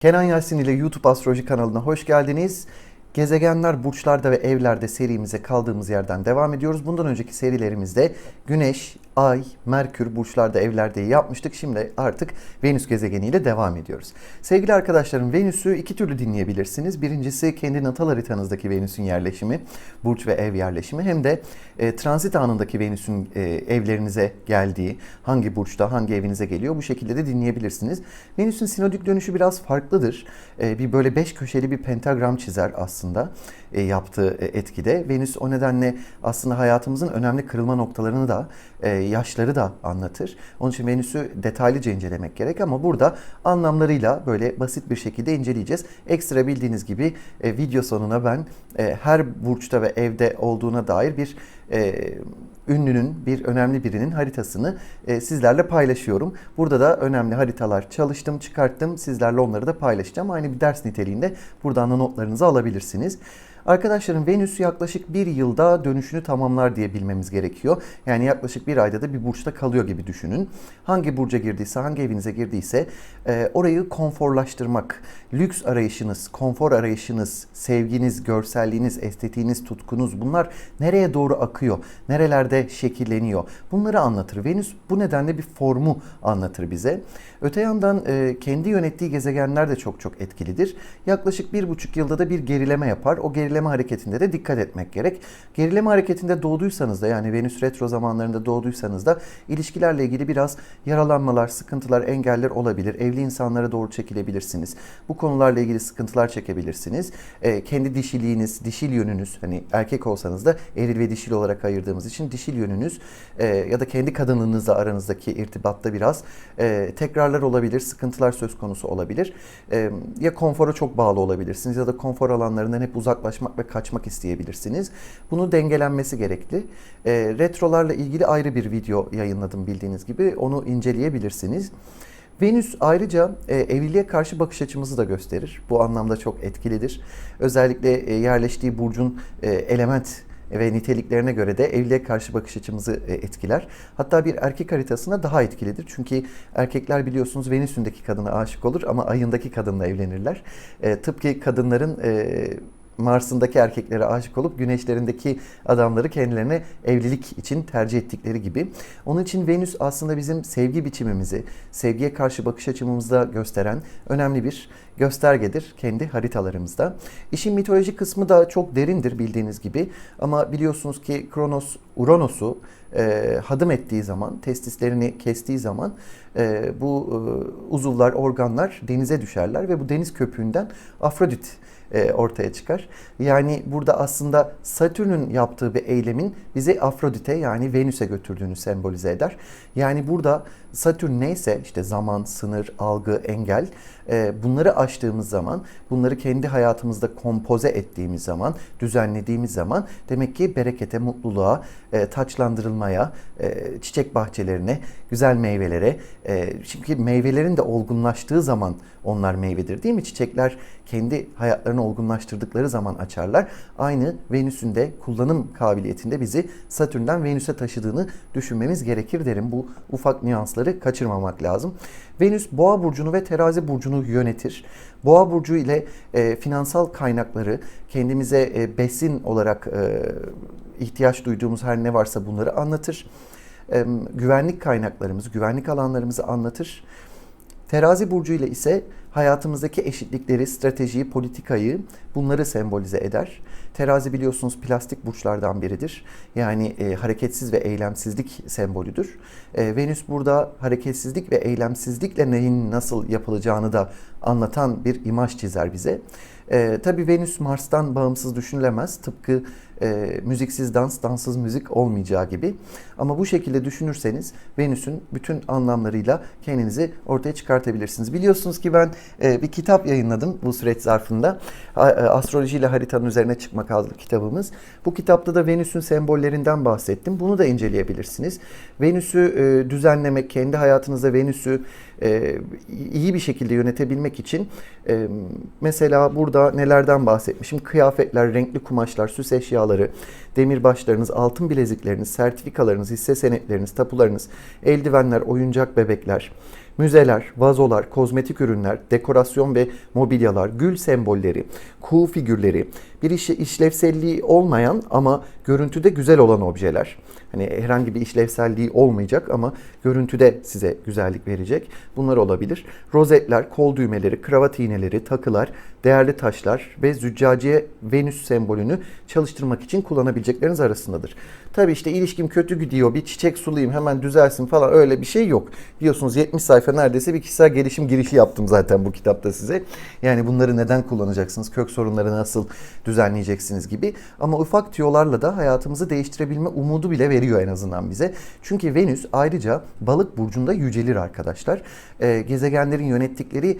Kenan Yasin ile YouTube Astroloji kanalına hoş geldiniz. Gezegenler burçlarda ve evlerde serimize kaldığımız yerden devam ediyoruz. Bundan önceki serilerimizde Güneş, Ay, Merkür burçlarda evlerde yapmıştık. Şimdi artık Venüs gezegeniyle devam ediyoruz. Sevgili arkadaşlarım Venüs'ü iki türlü dinleyebilirsiniz. Birincisi kendi natal haritanızdaki Venüs'ün yerleşimi, burç ve ev yerleşimi. Hem de e, transit anındaki Venüs'ün e, evlerinize geldiği, hangi burçta, hangi evinize geliyor bu şekilde de dinleyebilirsiniz. Venüs'ün sinodik dönüşü biraz farklıdır. E, bir böyle beş köşeli bir pentagram çizer aslında e, yaptığı e, etkide. Venüs o nedenle aslında hayatımızın önemli kırılma noktalarını da, e, yaşları da anlatır. Onun için Venüs'ü detaylıca incelemek gerek ama burada anlamlarıyla böyle basit bir şekilde inceleyeceğiz. Ekstra bildiğiniz gibi e, video sonuna ben e, her burçta ve evde olduğuna dair bir e, ünlünün, bir önemli birinin haritasını e, sizlerle paylaşıyorum. Burada da önemli haritalar çalıştım, çıkarttım. Sizlerle onları da paylaşacağım. Aynı bir ders niteliğinde buradan da notlarınızı alabilirsiniz. Arkadaşlarım Venüs yaklaşık bir yılda dönüşünü tamamlar diye bilmemiz gerekiyor. Yani yaklaşık bir ayda da bir burçta kalıyor gibi düşünün. Hangi burca girdiyse, hangi evinize girdiyse e, orayı konforlaştırmak, lüks arayışınız, konfor arayışınız, sevginiz, görselliğiniz, estetiğiniz, tutkunuz bunlar nereye doğru akıyor, nerelerde şekilleniyor bunları anlatır. Venüs bu nedenle bir formu anlatır bize. Öte yandan e, kendi yönettiği gezegenler de çok çok etkilidir. Yaklaşık bir buçuk yılda da bir gerileme yapar. O gerileme hareketinde de dikkat etmek gerek. Gerileme hareketinde doğduysanız da yani Venüs retro zamanlarında doğduysanız da ilişkilerle ilgili biraz yaralanmalar, sıkıntılar, engeller olabilir. Evli insanlara doğru çekilebilirsiniz. Bu konularla ilgili sıkıntılar çekebilirsiniz. E, kendi dişiliğiniz, dişil yönünüz hani erkek olsanız da eril ve dişil olarak ayırdığımız için dişil yönünüz e, ya da kendi kadınlığınızla aranızdaki irtibatta biraz e, tekrarlar olabilir, sıkıntılar söz konusu olabilir. E, ya konfora çok bağlı olabilirsiniz ya da konfor alanlarından hep uzaklaşmak ve kaçmak isteyebilirsiniz. Bunu dengelenmesi gerekli. E, retrolarla ilgili ayrı bir video yayınladım bildiğiniz gibi. Onu inceleyebilirsiniz. Venüs ayrıca e, evliliğe karşı bakış açımızı da gösterir. Bu anlamda çok etkilidir. Özellikle e, yerleştiği burcun e, element ve niteliklerine göre de evliliğe karşı bakış açımızı e, etkiler. Hatta bir erkek haritasına daha etkilidir. Çünkü erkekler biliyorsunuz Venüs'ündeki kadına aşık olur ama ayındaki kadınla evlenirler. E, tıpkı kadınların e, Mars'ındaki erkeklere aşık olup güneşlerindeki adamları kendilerine evlilik için tercih ettikleri gibi. Onun için Venüs aslında bizim sevgi biçimimizi, sevgiye karşı bakış açımızda gösteren önemli bir göstergedir kendi haritalarımızda. İşin mitolojik kısmı da çok derindir bildiğiniz gibi ama biliyorsunuz ki Kronos Uranus'u e, hadım ettiği zaman, testislerini kestiği zaman e, bu e, uzuvlar, organlar denize düşerler ve bu deniz köpüğünden Afrodit e, ortaya çıkar. Yani burada aslında Satürn'ün yaptığı bir eylemin bizi Afrodite yani Venüs'e götürdüğünü sembolize eder. Yani burada Satürn neyse işte zaman, sınır, algı, engel e, bunları aştığımız zaman, bunları kendi hayatımızda kompoze ettiğimiz zaman, düzenlediğimiz zaman demek ki berekete, mutluluğa, e, taçlandırılmaya, çiçek bahçelerine, güzel meyvelere. Çünkü meyvelerin de olgunlaştığı zaman onlar meyvedir değil mi? Çiçekler kendi hayatlarını olgunlaştırdıkları zaman açarlar. Aynı Venüs'ün de kullanım kabiliyetinde bizi Satürn'den Venüs'e taşıdığını düşünmemiz gerekir derim. Bu ufak nüansları kaçırmamak lazım. Venüs Boğa burcunu ve Terazi burcunu yönetir. Boğa burcu ile e, finansal kaynakları kendimize e, besin olarak e, ihtiyaç duyduğumuz her ne varsa bunları anlatır. Güvenlik kaynaklarımızı, güvenlik alanlarımızı anlatır. Terazi burcu ile ise hayatımızdaki eşitlikleri, stratejiyi, politikayı bunları sembolize eder. Terazi biliyorsunuz plastik burçlardan biridir. Yani e, hareketsiz ve eylemsizlik sembolüdür. E, Venüs burada hareketsizlik ve eylemsizlikle neyin nasıl yapılacağını da anlatan bir imaj çizer bize. E, tabii Venüs Mars'tan bağımsız düşünülemez. Tıpkı e, müziksiz dans, danssız müzik olmayacağı gibi. Ama bu şekilde düşünürseniz Venüs'ün bütün anlamlarıyla kendinizi ortaya çıkartabilirsiniz. Biliyorsunuz ki ben e, bir kitap yayınladım bu süreç zarfında. E, Astroloji ile haritanın üzerine çıkmak adlı kitabımız. Bu kitapta da Venüs'ün sembollerinden bahsettim. Bunu da inceleyebilirsiniz. Venüs'ü e, düzenlemek, kendi hayatınızda Venüs'ü e, iyi bir şekilde yönetebilmek için e, mesela burada nelerden bahsetmişim? Kıyafetler, renkli kumaşlar, süs എന്നുള്ളൊരു demirbaşlarınız, altın bilezikleriniz, sertifikalarınız, hisse senetleriniz, tapularınız, eldivenler, oyuncak bebekler, müzeler, vazolar, kozmetik ürünler, dekorasyon ve mobilyalar, gül sembolleri, kuğu figürleri, bir işe işlevselliği olmayan ama görüntüde güzel olan objeler. Hani herhangi bir işlevselliği olmayacak ama görüntüde size güzellik verecek. Bunlar olabilir. Rozetler, kol düğmeleri, kravat iğneleri, takılar, değerli taşlar ve züccaciye Venüs sembolünü çalıştırmak için kullanabilecekleriniz arasındadır. Tabii işte ilişkim kötü gidiyor, bir çiçek sulayayım hemen düzelsin falan öyle bir şey yok. Biliyorsunuz 70 sayfa neredeyse bir kişisel gelişim girişi yaptım zaten bu kitapta size. Yani bunları neden kullanacaksınız, kök sorunları nasıl düzenleyeceksiniz gibi. Ama ufak tüyolarla da hayatımızı değiştirebilme umudu bile veriyor en azından bize. Çünkü Venüs ayrıca balık burcunda yücelir arkadaşlar. Ee, gezegenlerin yönettikleri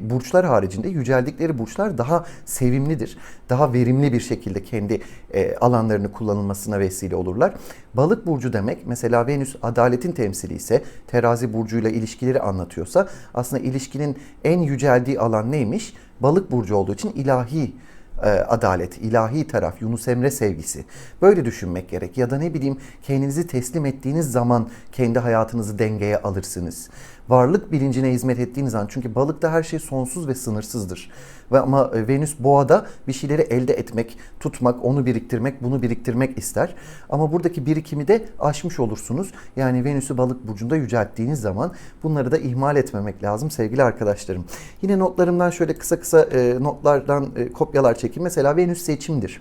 burçlar haricinde yüceldikleri burçlar daha sevimlidir. Daha verimli bir şekilde kendi e, alanlarını kullanılmasına vesile olurlar. Balık burcu demek mesela Venüs adaletin temsili ise terazi burcuyla ilişkileri anlatıyorsa aslında ilişkinin en yüceldiği alan neymiş? Balık burcu olduğu için ilahi e, adalet, ilahi taraf, Yunus Emre sevgisi. Böyle düşünmek gerek. Ya da ne bileyim kendinizi teslim ettiğiniz zaman kendi hayatınızı dengeye alırsınız varlık bilincine hizmet ettiğiniz an çünkü balıkta her şey sonsuz ve sınırsızdır. Ve ama e, Venüs boğada bir şeyleri elde etmek, tutmak, onu biriktirmek, bunu biriktirmek ister. Ama buradaki birikimi de aşmış olursunuz. Yani Venüs'ü balık burcunda yücelttiğiniz zaman bunları da ihmal etmemek lazım sevgili arkadaşlarım. Yine notlarımdan şöyle kısa kısa e, notlardan e, kopyalar çekeyim. Mesela Venüs seçimdir.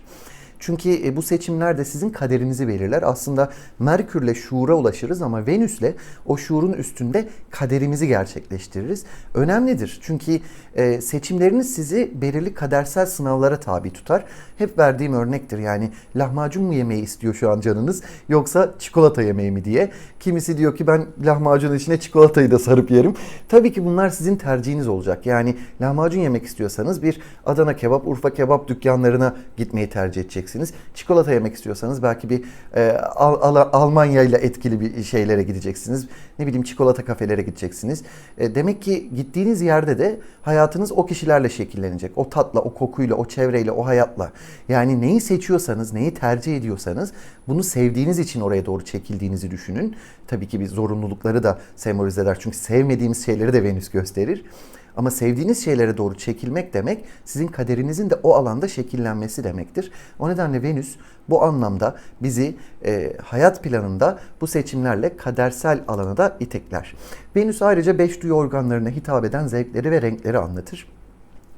Çünkü e, bu seçimler de sizin kaderinizi belirler. Aslında Merkürle şuura ulaşırız ama Venüs'le o şuurun üstünde kaderimizi gerçekleştiririz. Önemlidir. Çünkü e, seçimleriniz sizi belirli kadersel sınavlara tabi tutar. Hep verdiğim örnektir. Yani lahmacun mu yemeyi istiyor şu an canınız yoksa çikolata yemeği mi diye. Kimisi diyor ki ben lahmacunun içine çikolatayı da sarıp yerim. Tabii ki bunlar sizin tercihiniz olacak. Yani lahmacun yemek istiyorsanız bir Adana kebap, Urfa kebap dükkanlarına gitmeyi tercih edeceksiniz gideceksiniz. Çikolata yemek istiyorsanız belki bir e, Al Al Almanya ile etkili bir şeylere gideceksiniz. Ne bileyim çikolata kafelere gideceksiniz. E, demek ki gittiğiniz yerde de hayatınız o kişilerle şekillenecek. O tatla, o kokuyla, o çevreyle, o hayatla. Yani neyi seçiyorsanız, neyi tercih ediyorsanız bunu sevdiğiniz için oraya doğru çekildiğinizi düşünün. Tabii ki bir zorunlulukları da sembolize eder. Çünkü sevmediğimiz şeyleri de Venüs gösterir. Ama sevdiğiniz şeylere doğru çekilmek demek sizin kaderinizin de o alanda şekillenmesi demektir. O nedenle Venüs bu anlamda bizi e, hayat planında bu seçimlerle kadersel alana da itekler. Venüs ayrıca beş duyu organlarına hitap eden zevkleri ve renkleri anlatır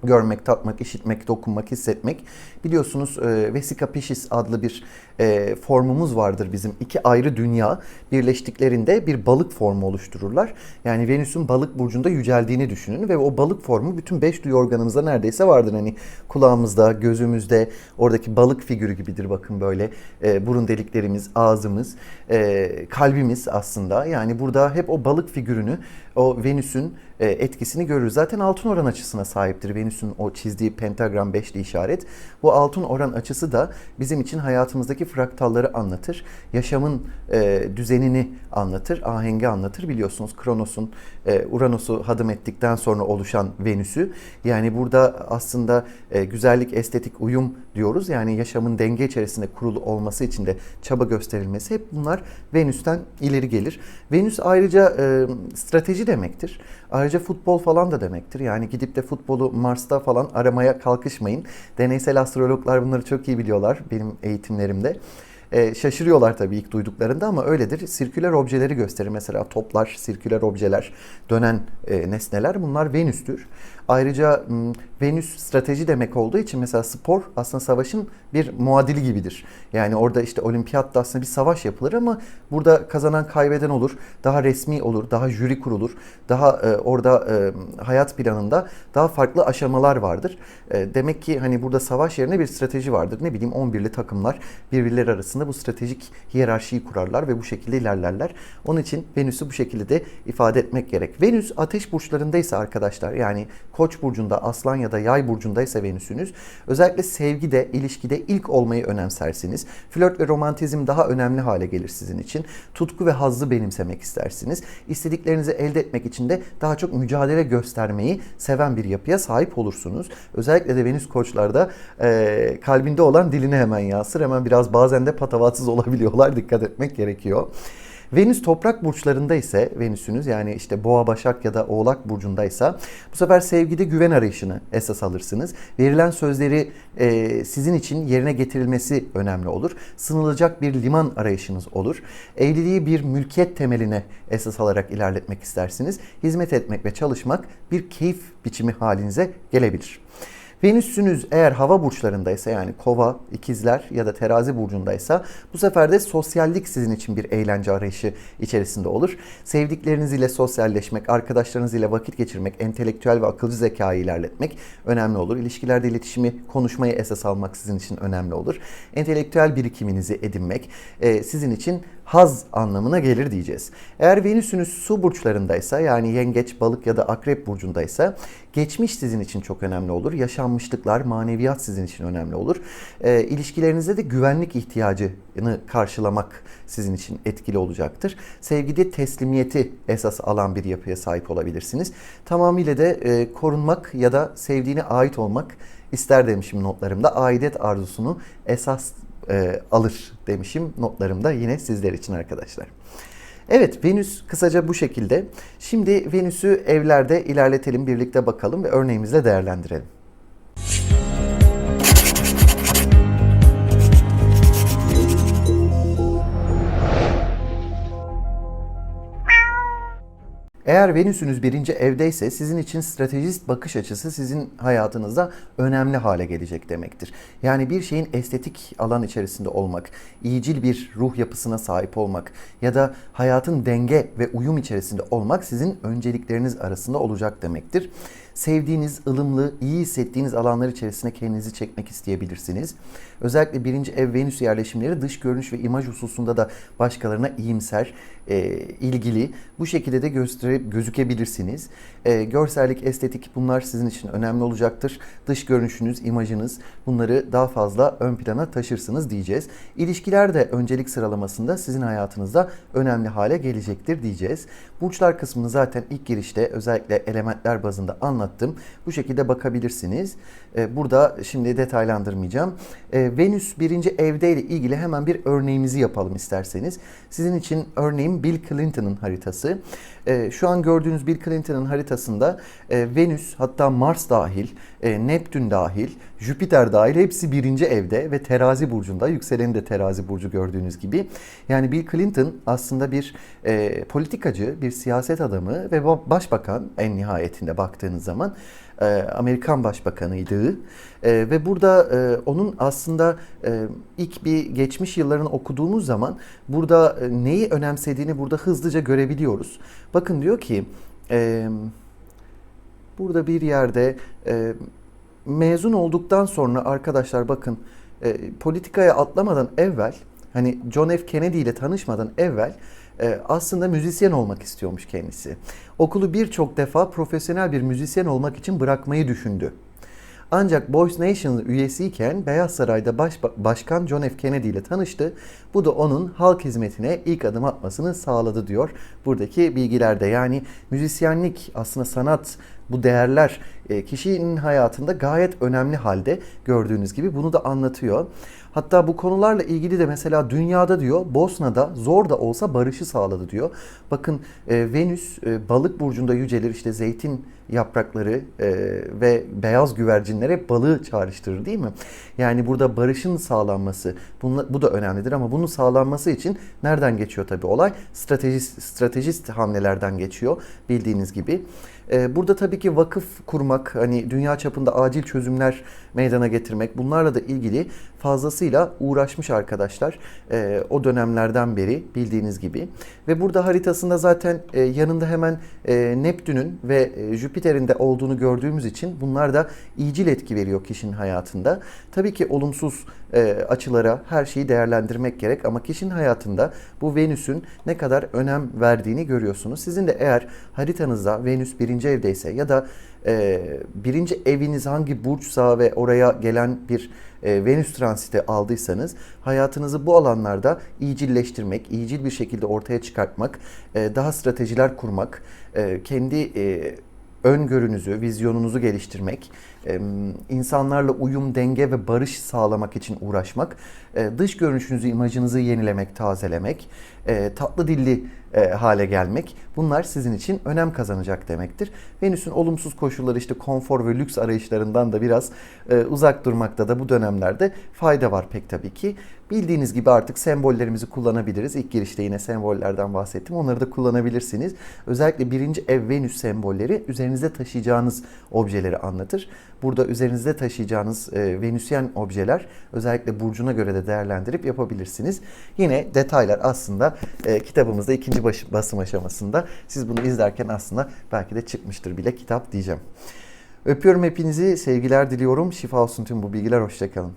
görmek, tatmak, işitmek, dokunmak, hissetmek. Biliyorsunuz e, Vesica Piscis adlı bir e, formumuz vardır bizim. İki ayrı dünya birleştiklerinde bir balık formu oluştururlar. Yani Venüs'ün balık burcunda yüceldiğini düşünün ve o balık formu bütün beş duyu organımızda neredeyse vardır. Hani kulağımızda, gözümüzde, oradaki balık figürü gibidir bakın böyle. E, burun deliklerimiz, ağzımız, e, kalbimiz aslında. Yani burada hep o balık figürünü, o Venüs'ün etkisini görürüz. Zaten altın oran açısına sahiptir Venüs'ün o çizdiği pentagram beşli işaret. Bu altın oran açısı da bizim için hayatımızdaki fraktalları anlatır. Yaşamın e, düzenini anlatır, ahengi anlatır. Biliyorsunuz Kronos'un e, Uranüs'ü hadım ettikten sonra oluşan Venüs'ü. Yani burada aslında e, güzellik, estetik, uyum diyoruz. Yani yaşamın denge içerisinde kurulu olması için de çaba gösterilmesi hep bunlar Venüs'ten ileri gelir. Venüs ayrıca e, strateji demektir. Ayrıca futbol falan da demektir. Yani gidip de futbolu Mars'ta falan aramaya kalkışmayın. Deneysel astrologlar bunları çok iyi biliyorlar benim eğitimlerimde. E, şaşırıyorlar tabii ilk duyduklarında ama öyledir. Sirküler objeleri gösterir. Mesela toplar, sirküler objeler, dönen e, nesneler bunlar Venüs'tür. Ayrıca Venüs strateji demek olduğu için mesela spor aslında savaşın bir muadili gibidir. Yani orada işte olimpiyatta aslında bir savaş yapılır ama burada kazanan kaybeden olur. Daha resmi olur, daha jüri kurulur. Daha e, orada e, hayat planında daha farklı aşamalar vardır. E, demek ki hani burada savaş yerine bir strateji vardır. Ne bileyim 11'li takımlar birbirleri arasında bu stratejik hiyerarşiyi kurarlar ve bu şekilde ilerlerler. Onun için Venüs'ü bu şekilde de ifade etmek gerek. Venüs ateş burçlarındaysa arkadaşlar yani Koç burcunda, Aslan ya da Yay burcundaysa Venüs'ünüz özellikle sevgide, ilişkide ilk olmayı önemsersiniz. Flört ve romantizm daha önemli hale gelir sizin için. Tutku ve hazzı benimsemek istersiniz. İstediklerinizi elde etmek için de daha çok mücadele göstermeyi seven bir yapıya sahip olursunuz. Özellikle de Venüs koçlarda e, kalbinde olan diline hemen yansır. Hemen biraz bazen de patavatsız olabiliyorlar. Dikkat etmek gerekiyor. Venüs toprak burçlarında ise Venüsünüz yani işte Boğa, Başak ya da Oğlak burcundaysa bu sefer sevgide güven arayışını esas alırsınız. Verilen sözleri e, sizin için yerine getirilmesi önemli olur. Sınılacak bir liman arayışınız olur. Evliliği bir mülkiyet temeline esas alarak ilerletmek istersiniz. Hizmet etmek ve çalışmak bir keyif biçimi halinize gelebilir. Venüs'ünüz eğer hava burçlarındaysa yani kova, ikizler ya da terazi burcundaysa bu sefer de sosyallik sizin için bir eğlence arayışı içerisinde olur. Sevdikleriniz ile sosyalleşmek, arkadaşlarınız ile vakit geçirmek, entelektüel ve akılcı zekayı ilerletmek önemli olur. İlişkilerde iletişimi, konuşmayı esas almak sizin için önemli olur. Entelektüel birikiminizi edinmek e, sizin için haz anlamına gelir diyeceğiz. Eğer Venüs'ünüz su burçlarındaysa yani yengeç, balık ya da akrep burcundaysa geçmiş sizin için çok önemli olur. Yaşanmışlıklar, maneviyat sizin için önemli olur. E, ilişkilerinizde de güvenlik ihtiyacını karşılamak sizin için etkili olacaktır. Sevgide teslimiyeti esas alan bir yapıya sahip olabilirsiniz. Tamamıyla da e, korunmak ya da sevdiğine ait olmak ister demişim notlarımda. Aidet arzusunu esas e, alır demişim notlarımda yine sizler için arkadaşlar. Evet Venüs kısaca bu şekilde. Şimdi Venüs'ü evlerde ilerletelim birlikte bakalım ve örneğimizle değerlendirelim. Eğer Venüs'ünüz birinci evdeyse sizin için stratejist bakış açısı sizin hayatınızda önemli hale gelecek demektir. Yani bir şeyin estetik alan içerisinde olmak, iyicil bir ruh yapısına sahip olmak ya da hayatın denge ve uyum içerisinde olmak sizin öncelikleriniz arasında olacak demektir. Sevdiğiniz, ılımlı, iyi hissettiğiniz alanlar içerisine kendinizi çekmek isteyebilirsiniz. Özellikle birinci ev Venüs yerleşimleri dış görünüş ve imaj hususunda da başkalarına iyimser, e, ilgili. Bu şekilde de gösterip gözükebilirsiniz. E, görsellik, estetik bunlar sizin için önemli olacaktır. Dış görünüşünüz, imajınız bunları daha fazla ön plana taşırsınız diyeceğiz. İlişkiler de öncelik sıralamasında sizin hayatınızda önemli hale gelecektir diyeceğiz. Burçlar kısmını zaten ilk girişte özellikle elementler bazında anlattım. Bu şekilde bakabilirsiniz. E, burada şimdi detaylandırmayacağım. E, Venüs birinci evde ile ilgili hemen bir örneğimizi yapalım isterseniz. Sizin için örneğim Bill Clinton'ın haritası. E, şu an gördüğünüz Bill Clinton'ın haritasında Venüs hatta Mars dahil, Neptün dahil, Jüpiter dahil hepsi birinci evde ve terazi burcunda. Yükseleni de terazi burcu gördüğünüz gibi. Yani Bill Clinton aslında bir politikacı, bir siyaset adamı ve başbakan en nihayetinde baktığınız zaman. Amerikan Başbakanıydı e, ve burada e, onun aslında e, ilk bir geçmiş yıllarını okuduğumuz zaman burada e, neyi önemsediğini burada hızlıca görebiliyoruz. Bakın diyor ki e, burada bir yerde e, mezun olduktan sonra arkadaşlar bakın e, politikaya atlamadan evvel hani John F. Kennedy ile tanışmadan evvel e, aslında müzisyen olmak istiyormuş kendisi. Okulu birçok defa profesyonel bir müzisyen olmak için bırakmayı düşündü. Ancak Boys Nation üyesiyken Beyaz Saray'da baş, Başkan John F. Kennedy ile tanıştı. Bu da onun halk hizmetine ilk adım atmasını sağladı diyor buradaki bilgilerde. Yani müzisyenlik aslında sanat bu değerler e, kişinin hayatında gayet önemli halde gördüğünüz gibi bunu da anlatıyor. Hatta bu konularla ilgili de mesela dünyada diyor Bosna'da zor da olsa barışı sağladı diyor. Bakın e, Venüs e, balık burcunda yücelir işte zeytin yaprakları e, ve beyaz güvercinler hep balığı çağrıştırır değil mi? Yani burada barışın sağlanması bunla, bu da önemlidir ama bunun sağlanması için nereden geçiyor tabii olay? Stratejist, stratejist hamlelerden geçiyor bildiğiniz gibi. E, burada tabii ki vakıf kurmak, hani dünya çapında acil çözümler meydana getirmek bunlarla da ilgili fazlasıyla uğraşmış arkadaşlar e, o dönemlerden beri bildiğiniz gibi. Ve burada haritasında zaten e, yanında hemen e, Neptün'ün ve e, Jüpiter'in de olduğunu gördüğümüz için bunlar da iyicil etki veriyor kişinin hayatında. Tabii ki olumsuz açılara her şeyi değerlendirmek gerek ama kişinin hayatında bu Venüs'ün ne kadar önem verdiğini görüyorsunuz. Sizin de eğer haritanızda Venüs birinci evdeyse ya da e, birinci eviniz hangi burçsa ve oraya gelen bir e, Venüs transiti aldıysanız hayatınızı bu alanlarda iyicilleştirmek, iyicil bir şekilde ortaya çıkartmak, e, daha stratejiler kurmak, e, kendi e, öngörünüzü, vizyonunuzu geliştirmek, e, insanlarla uyum, denge ve barış sağlamak için uğraşmak, e, dış görünüşünüzü, imajınızı yenilemek, tazelemek, e, tatlı dilli e, hale gelmek bunlar sizin için önem kazanacak demektir. Venüs'ün olumsuz koşulları işte konfor ve lüks arayışlarından da biraz e, uzak durmakta da bu dönemlerde fayda var pek tabii ki. Bildiğiniz gibi artık sembollerimizi kullanabiliriz. İlk girişte yine sembollerden bahsettim. Onları da kullanabilirsiniz. Özellikle birinci ev Venüs sembolleri üzerinizde taşıyacağınız objeleri anlatır. Burada üzerinizde taşıyacağınız e, Venüsyen objeler özellikle burcuna göre de değerlendirip yapabilirsiniz. Yine detaylar aslında e, kitabımızda ikinci baş- basım aşamasında. Siz bunu izlerken aslında belki de çıkmıştır bile kitap diyeceğim. Öpüyorum hepinizi. Sevgiler diliyorum. Şifa olsun tüm bu bilgiler. Hoşçakalın.